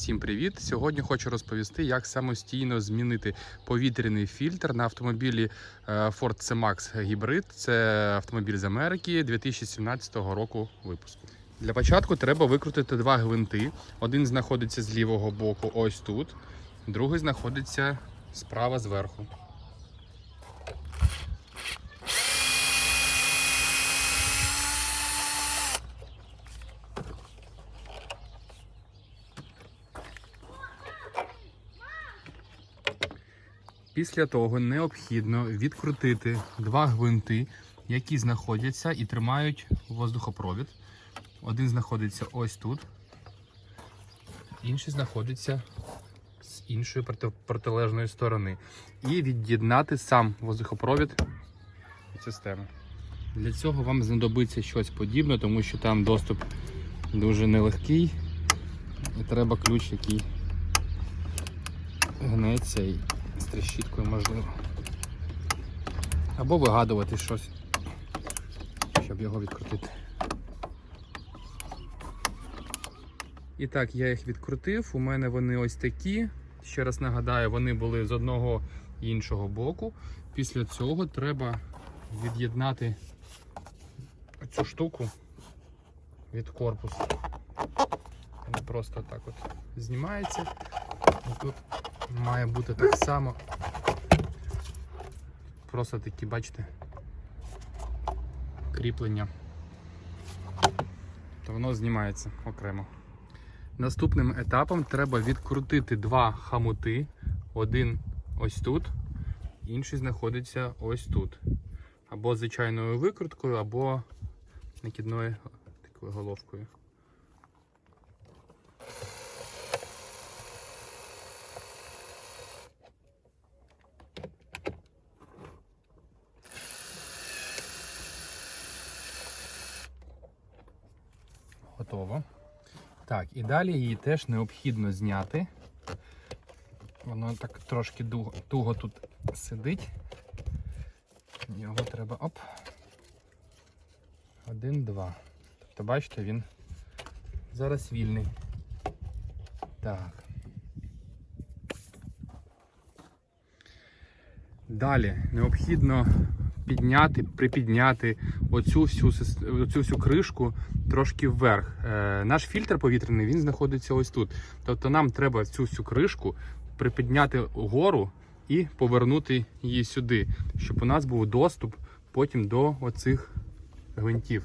Всім привіт! Сьогодні хочу розповісти, як самостійно змінити повітряний фільтр на автомобілі е, Ford C-Max Hybrid. Це автомобіль з Америки 2017 року випуску. Для початку треба викрутити два гвинти. Один знаходиться з лівого боку, ось тут, другий знаходиться справа зверху. Після того необхідно відкрутити два гвинти, які знаходяться і тримають воздухопровід. Один знаходиться ось тут, інший знаходиться з іншої протилежної сторони. І від'єднати сам воздухопровід від системи. Для цього вам знадобиться щось подібне, тому що там доступ дуже нелегкий. І треба ключ, який гнеться з тріщіткою можливо. Або вигадувати щось, щоб його відкрутити. І так, я їх відкрутив. У мене вони ось такі. Ще раз нагадаю, вони були з одного і іншого боку. Після цього треба від'єднати цю штуку від корпусу. Він просто так от знімається. І тут має бути так само. Просто такі, бачите, кріплення. То воно знімається окремо. Наступним етапом треба відкрутити два хамути. Один ось тут, інший знаходиться ось тут. Або звичайною викруткою, або накидною головкою. Готово. Так, і далі її теж необхідно зняти. Воно так трошки туго, тут сидить. Його треба оп. Один, два. Тобто, бачите, він зараз вільний. Так. Далі необхідно підняти, припідняти оцю всю, оцю всю кришку трошки вверх. Е, наш фільтр повітряний він знаходиться ось тут. Тобто нам треба цю всю кришку припідняти вгору і повернути її сюди, щоб у нас був доступ потім до оцих гвинтів.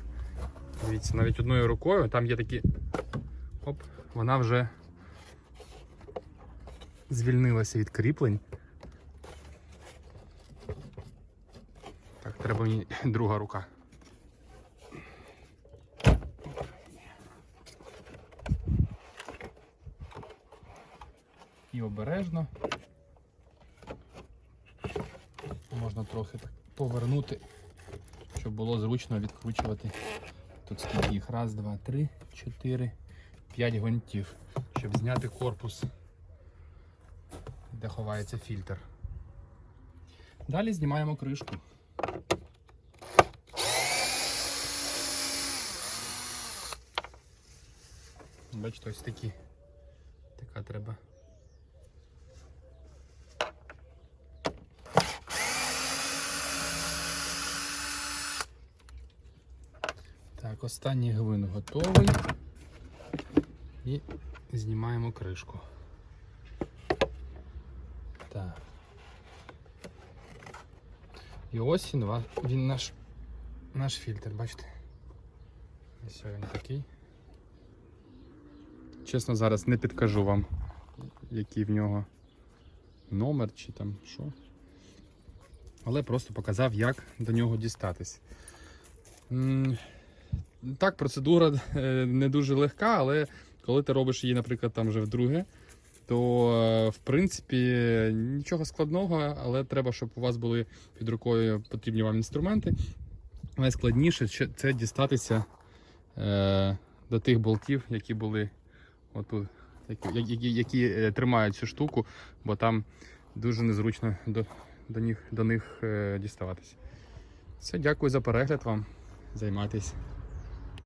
Дивіться, навіть одною рукою там є такі. Оп, вона вже звільнилася від кріплень. Треба мені друга рука. І обережно. Можна трохи так повернути, щоб було зручно відкручувати. Тут скільки їх? Раз, два, три, чотири, п'ять гвинтів, щоб зняти корпус, де ховається фільтр. Далі знімаємо кришку. Бачите, ось такі. Така треба. Так, останній глин готовий. І знімаємо кришку. Так. І ось він, він наш, наш фільтр, бачите? Ось він такий. Чесно, зараз не підкажу вам, який в нього номер чи там що. Але просто показав, як до нього дістатись. Так, процедура е, не дуже легка, але коли ти робиш її, наприклад, там вже вдруге, то е, в принципі нічого складного, але треба, щоб у вас були під рукою потрібні вам інструменти. Найскладніше це дістатися е, до тих болтів, які були отут, які, які, які е, тримають цю штуку, бо там дуже незручно до, до них, до них е, діставатися. Все, дякую за перегляд вам. Займайтесь.